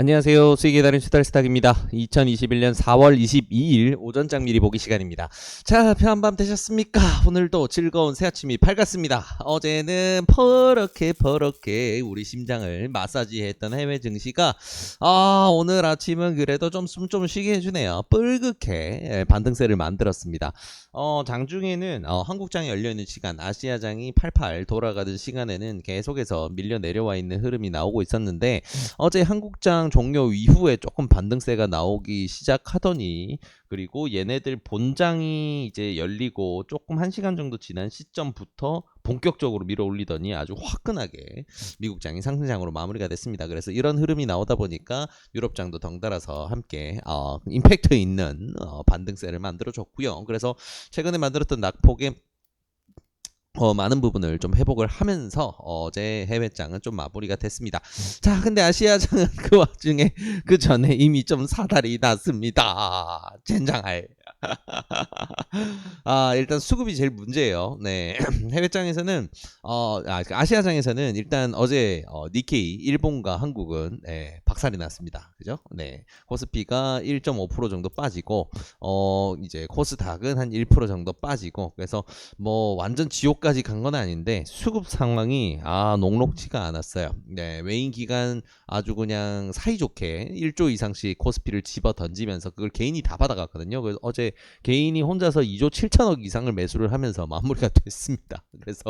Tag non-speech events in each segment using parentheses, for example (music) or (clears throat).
안녕하세요. 수익의 달인 수달스탁입니다. 2021년 4월 22일 오전장 미리 보기 시간입니다. 자, 편한 밤 되셨습니까? 오늘도 즐거운 새 아침이 밝았습니다. 어제는 퍼렇게 퍼렇게 우리 심장을 마사지했던 해외 증시가 아, 오늘 아침은 그래도 좀 숨 좀 쉬게 해주네요. 뿔긋게 반등세를 만들었습니다. 어, 장중에는 어, 한국장이 열려있는 시간, 아시아장이 팔팔 돌아가던 시간에는 계속해서 밀려 내려와 있는 흐름이 나오고 있었는데 어제 한국장 종료 이후에 조금 반등세가 나오기 시작하더니 그리고 얘네들 본장이 이제 열리고 조금 한 시간 정도 지난 시점부터 본격적으로 밀어 올리더니 아주 화끈하게 미국장이 상승장으로 마무리가 됐습니다. 그래서 이런 흐름이 나오다 보니까 유럽장도 덩달아서 함께 어, 임팩트 있는 어, 반등세를 만들어 줬고요. 그래서 최근에 만들었던 낙폭의 어, 많은 부분을 좀 회복을 하면서 어제 해외장은 좀 마무리가 됐습니다. 자, 근데 아시아장은 (laughs) 그 와중에 그 전에 이미 좀 사달이 났습니다. 젠장할. (laughs) 아, 일단 수급이 제일 문제예요. 네. (clears throat) 해외장에서는 어, 아, 그 아시아장에서는 일단 어제 어, 니케이 일본과 한국은 네, 박살이 났습니다. 그죠? 네. 코스피가 1.5% 정도 빠지고 어, 이제 코스닥은 한 1% 정도 빠지고 그래서 뭐 완전 지옥까지 간 건 아닌데 수급 상황이 아, 녹록치가 않았어요. 네. 외인 기간 아주 그냥 사이좋게 1조 이상씩 코스피를 집어 던지면서 그걸 개인이 다 받아갔거든요. 그래서 어제 개인이 혼자서 2조 7천억 이상을 매수를 하면서 (laughs) 마무리가 됐습니다. 그래서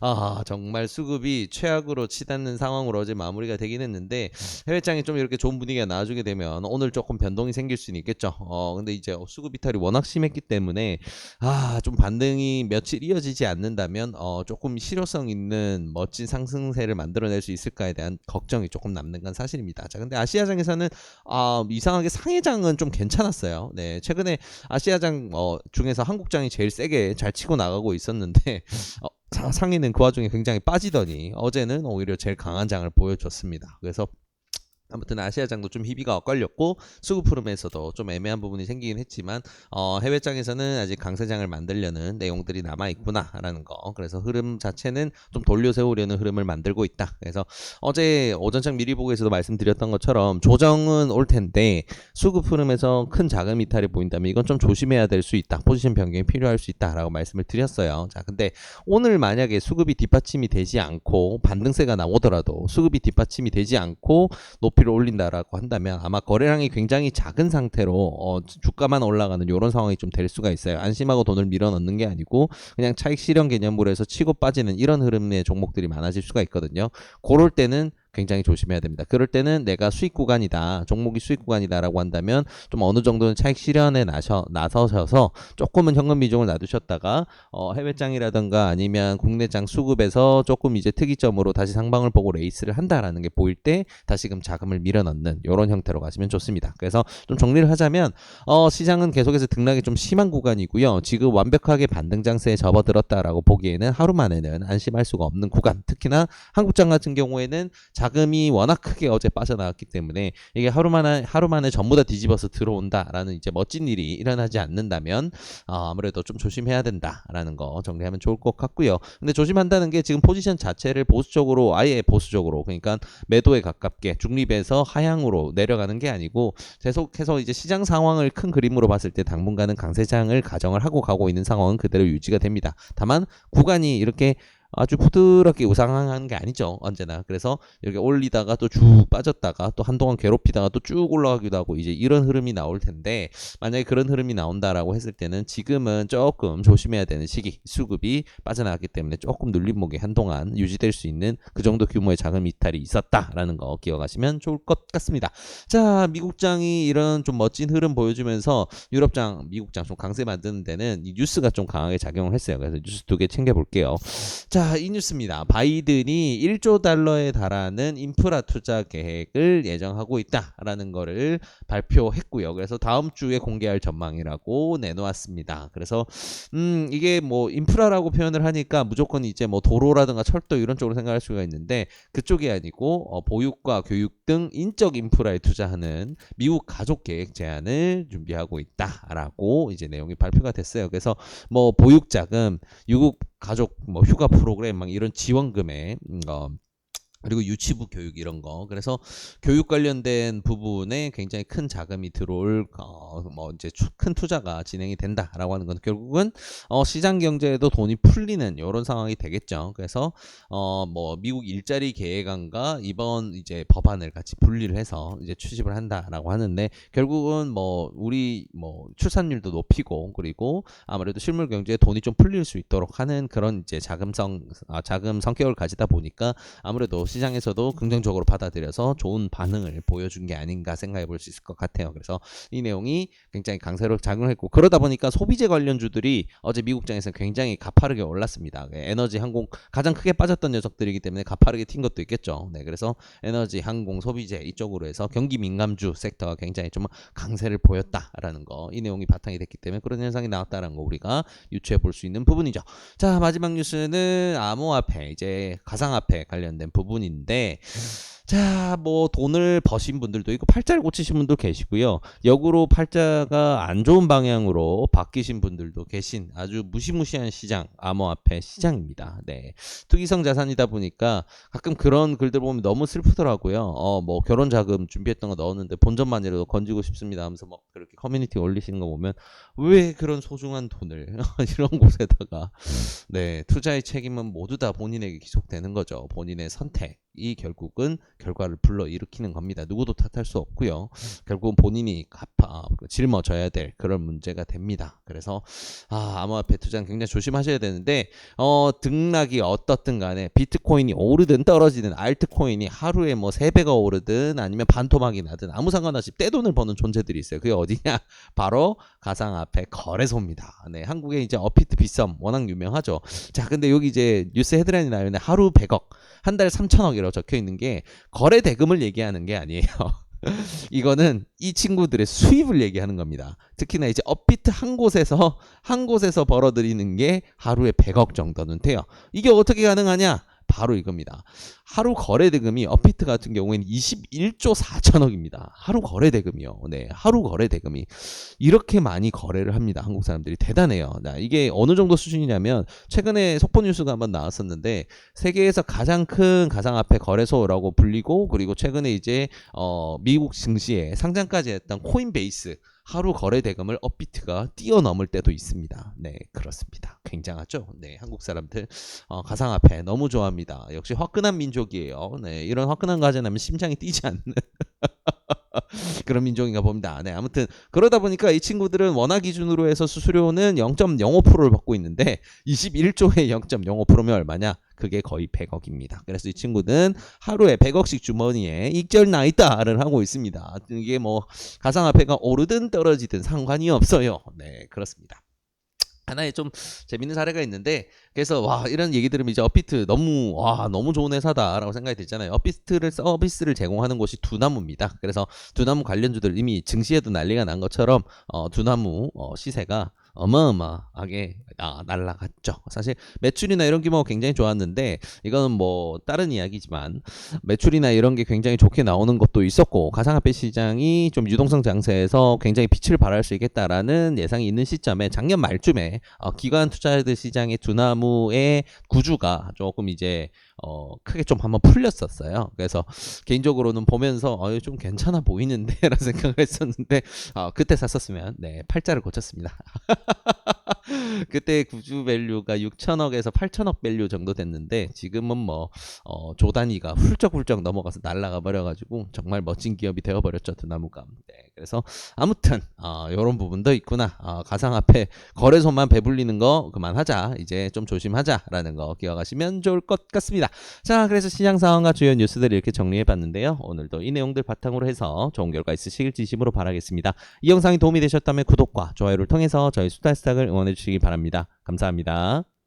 아 정말 수급이 최악으로 치닫는 상황으로 어제 마무리가 되긴 했는데 해외장이 좀 이렇게 좋은 분위기가 나와주게 되면 오늘 조금 변동이 생길 수는 있겠죠. 어 근데 이제 수급 이탈이 워낙 심했기 때문에 아 좀 반등이 며칠 이어지지 않는다면 어 조금 실효성 있는 멋진 상승세를 만들어낼 수 있을까에 대한 걱정이 조금 남는 건 사실입니다. 자 근데 아시아장에서는 아 이상하게 상해장은 좀 괜찮았어요. 네 최근에 아시아장 어, 중에서 한국장이 제일 세게 잘 치고 나가고 있었는데 (laughs) 어, 사- 상위는 그 와중에 굉장히 빠지더니 어제는 오히려 제일 강한 장을 보여줬습니다. 그래서 아무튼 아시아장도 좀 희비가 엇갈렸고 수급 흐름에서도 좀 애매한 부분이 생기긴 했지만 어, 해외장에서는 아직 강세장을 만들려는 내용들이 남아 있구나라는 거. 그래서 흐름 자체는 좀 돌려 세우려는 흐름을 만들고 있다. 그래서 어제 오전장 미리 보고에서도 말씀드렸던 것처럼 조정은 올 텐데 수급 흐름에서 큰 자금 이탈이 보인다면 이건 좀 조심해야 될 수 있다. 포지션 변경이 필요할 수 있다라고 말씀을 드렸어요. 자, 근데 오늘 만약에 수급이 뒷받침이 되지 않고 반등세가 나오더라도 수급이 뒷받침이 되지 않고 높 이를 올린다라고 한다면 아마 거래량이 굉장히 작은 상태로 어, 주가만 올라가는 이런 상황이 좀 될 수가 있어요. 안심하고 돈을 밀어 넣는 게 아니고 그냥 차익 실현 개념으로 해서 치고 빠지는 이런 흐름의 종목들이 많아질 수가 있거든요. 그럴 때는 굉장히 조심해야 됩니다. 그럴 때는 내가 수익 구간이다, 종목이 수익 구간이다라고 한다면 좀 어느 정도는 차익 실현에 나셔, 나서셔서 조금은 현금 비중을 놔두셨다가 어, 해외장이라든가 아니면 국내장 수급에서 조금 이제 특이점으로 다시 상방을 보고 레이스를 한다라는 게 보일 때 다시금 자금을 밀어넣는 이런 형태로 가시면 좋습니다. 그래서 좀 정리를 하자면 어, 시장은 계속해서 등락이 좀 심한 구간이고요. 지금 완벽하게 반등 장세에 접어들었다라고 보기에는 하루 만에는 안심할 수가 없는 구간. 특히나 한국장 같은 경우에는 자 금이 워낙 크게 어제 빠져나왔기 때문에 이게 하루 만에 하루 만에 전부 다 뒤집어서 들어온다라는 이제 멋진 일이 일어나지 않는다면 어, 아무래도 좀 조심해야 된다라는 거 정리하면 좋을 것 같고요. 근데 조심한다는 게 지금 포지션 자체를 보수적으로 아예 보수적으로 그러니까 매도에 가깝게 중립에서 하향으로 내려가는 게 아니고 계속해서 이제 시장 상황을 큰 그림으로 봤을 때 당분간은 강세장을 가정을 하고 가고 있는 상황은 그대로 유지가 됩니다. 다만 구간이 이렇게 아주 부드럽게 우상향하는 게 아니죠 언제나. 그래서 이렇게 올리다가 또 쭉 빠졌다가 또 한동안 괴롭히다가 또 쭉 올라가기도 하고 이제 이런 흐름이 나올 텐데 만약에 그런 흐름이 나온다라고 했을 때는 지금은 조금 조심해야 되는 시기 수급이 빠져나갔기 때문에 조금 눌림목이 한동안 유지될 수 있는 그 정도 규모의 자금 이탈이 있었다라는 거 기억하시면 좋을 것 같습니다. 자 미국장이 이런 좀 멋진 흐름 보여주면서 유럽장 미국장 좀 강세 만드는 데는 이 뉴스가 좀 강하게 작용을 했어요. 그래서 뉴스 두 개 챙겨볼게요 자, 이 뉴스입니다. 바이든이 1조 달러에 달하는 인프라 투자 계획을 예정하고 있다라는 거를 발표했고요. 그래서 다음 주에 공개할 전망이라고 내놓았습니다. 그래서 음, 이게 뭐 인프라라고 표현을 하니까 무조건 이제 뭐 도로라든가 철도 이런 쪽으로 생각할 수가 있는데 그쪽이 아니고 어, 보육과 교육 등 인적 인프라에 투자하는 미국 가족 계획 제안을 준비하고 있다라고 이제 내용이 발표가 됐어요. 그래서 뭐 보육 자금, 유급 가족 뭐 휴가 프로그램 막 이런 지원금에 음, 어, 그리고 유치부 교육 이런 거 그래서 교육 관련된 부분에 굉장히 큰 자금이 들어올 어, 뭐 이제 추- 큰 투자가 진행이 된다라고 하는 건 결국은 어, 시장 경제에도 돈이 풀리는 이런 상황이 되겠죠. 그래서 어, 뭐 미국 일자리 계획안과 이번 이제 법안을 같이 분리를 해서 이제 추집을 한다라고 하는데 결국은 뭐 우리 뭐 출산율도 높이고 그리고 아무래도 실물 경제에 돈이 좀 풀릴 수 있도록 하는 그런 이제 자금성 아, 자금 성격을 가지다 보니까 아무래도 시장에서도 긍정적으로 받아들여서 좋은 반응을 보여준 게 아닌가 생각해 볼 수 있을 것 같아요. 그래서 이 내용이 굉장히 강세로 작용했고 그러다 보니까 소비재 관련주들이 어제 미국장에서 굉장히 가파르게 올랐습니다. 네, 에너지, 항공 가장 크게 빠졌던 녀석들이기 때문에 가파르게 튄 것도 있겠죠. 네, 그래서 에너지, 항공, 소비재 이쪽으로 해서 경기 민감주 섹터가 굉장히 좀 강세를 보였다라는 거, 이 내용이 바탕이 됐기 때문에 그런 현상이 나왔다는 거 우리가 유추해 볼 수 있는 부분이죠. 자 마지막 뉴스는 암호화폐 이제 가상화폐 관련된 부분 인데 자 뭐 돈을 버신 분들도 있고 팔자를 고치신 분도 계시고요. 역으로 팔자가 안 좋은 방향으로 바뀌신 분들도 계신 아주 무시무시한 시장 암호화폐 시장입니다. 네. 투기성 자산이다 보니까 가끔 그런 글들 보면 너무 슬프더라고요. 어 뭐 결혼 자금 준비했던 거 넣었는데 본전만이라도 건지고 싶습니다 하면서 막 그렇게 커뮤니티 올리시는 거 보면 왜 그런 소중한 돈을 (laughs) 이런 곳에다가 네, 투자의 책임은 모두 다 본인에게 기속되는 거죠. 본인의 선택 이 결국은 결과를 불러일으키는 겁니다. 누구도 탓할 수 없고요. 결국은 본인이 갚아 짊어져야 될 그런 문제가 됩니다. 그래서 아, 암호화폐 투자는 굉장히 조심하셔야 되는데 어, 등락이 어떻든 간에 비트코인이 오르든 떨어지든 알트코인이 하루에 뭐 3배가 오르든 아니면 반토막이 나든 아무 상관없이 떼돈을 버는 존재들이 있어요. 그게 어디냐? (laughs) 바로 가상화폐 거래소입니다. 네, 한국에 이제 어피트 비썸 워낙 유명하죠. 자, 근데 여기 이제 뉴스 헤드라인이 나오는데 하루 100억, 한 달 3천억이라고 적혀 있는 게 거래 대금을 얘기하는 게 아니에요. (laughs) 이거는 이 친구들의 수입을 얘기하는 겁니다. 특히나 이제 업비트 한 곳에서 한 곳에서 벌어들이는 게 하루에 100억 정도는 돼요. 이게 어떻게 가능하냐? 바로 이겁니다. 하루 거래 대금이 업비트 같은 경우에는 21조 4천억입니다. 하루 거래 대금이요. 네, 하루 거래 대금이 이렇게 많이 거래를 합니다. 한국 사람들이 대단해요. 나 이게 어느 정도 수준이냐면 최근에 속보 뉴스가 한번 나왔었는데 세계에서 가장 큰 가상화폐 거래소라고 불리고 그리고 최근에 이제 어 미국 증시에 상장까지 했던 코인베이스 하루 거래 대금을 업비트가 뛰어넘을 때도 있습니다. 네, 그렇습니다. 굉장하죠? 네, 한국 사람들 어, 가상화폐 너무 좋아합니다. 역시 화끈한 민족이에요. 네, 이런 화끈한 거 하지 않으면 심장이 뛰지 않는 (laughs) 그런 민족인가 봅니다. 네, 아무튼 그러다 보니까 이 친구들은 원화 기준으로 해서 수수료는 0.05%를 받고 있는데 21조에 0.05%면 얼마냐? 그게 거의 100억입니다. 그래서 이 친구는 하루에 100억씩 주머니에 익절 나 있다를 하고 있습니다. 이게 뭐 가상화폐가 오르든 떨어지든 상관이 없어요. 네, 그렇습니다. 하나의 좀 재밌는 사례가 있는데 그래서 와 이런 얘기 들으면 이제 업비트 너무 와 너무 좋은 회사다라고 생각이 들잖아요. 업비트를 서비스를 제공하는 곳이 두나무입니다. 그래서 두나무 관련주들 이미 증시에도 난리가 난 것처럼 어, 두나무 어, 시세가 어마어마하게 아, 날라갔죠. 사실 매출이나 이런 규모가 굉장히 좋았는데 이거는 뭐 다른 이야기지만 매출이나 이런 게 굉장히 좋게 나오는 것도 있었고 가상화폐 시장이 좀 유동성 장세에서 굉장히 빛을 발할 수 있겠다라는 예상이 있는 시점에 작년 말쯤에 어, 기관 투자자들 시장의 두나무의 구주가 조금 이제 어, 크게 좀 한번 풀렸었어요. 그래서 개인적으로는 보면서 어, 좀 괜찮아 보이는데라는 (laughs) 생각을 했었는데 어, 그때 샀었으면 네 팔자를 고쳤습니다. (laughs) 그때 구주 밸류가 6천억에서 8천억 밸류 정도 됐는데 지금은 뭐 어, 조단위가 훌쩍훌쩍 넘어가서 날아가 버려가지고 정말 멋진 기업이 되어버렸죠 두나무가. 네, 그래서 아무튼 어, 이런 부분도 있구나. 어, 가상화폐 거래소만 배불리는 거 그만하자. 이제 좀 조심하자라는 거 기억하시면 좋을 것 같습니다. 자, 그래서 시장 상황과 주요 뉴스들 이렇게 정리해봤는데요. 오늘도 이 내용들 바탕으로 해서 좋은 결과 있으시길 진심으로 바라겠습니다. 이 영상이 도움이 되셨다면 구독과 좋아요를 통해서 저희 수다스탁을 응원해 주시기 바랍니다. 감사합니다.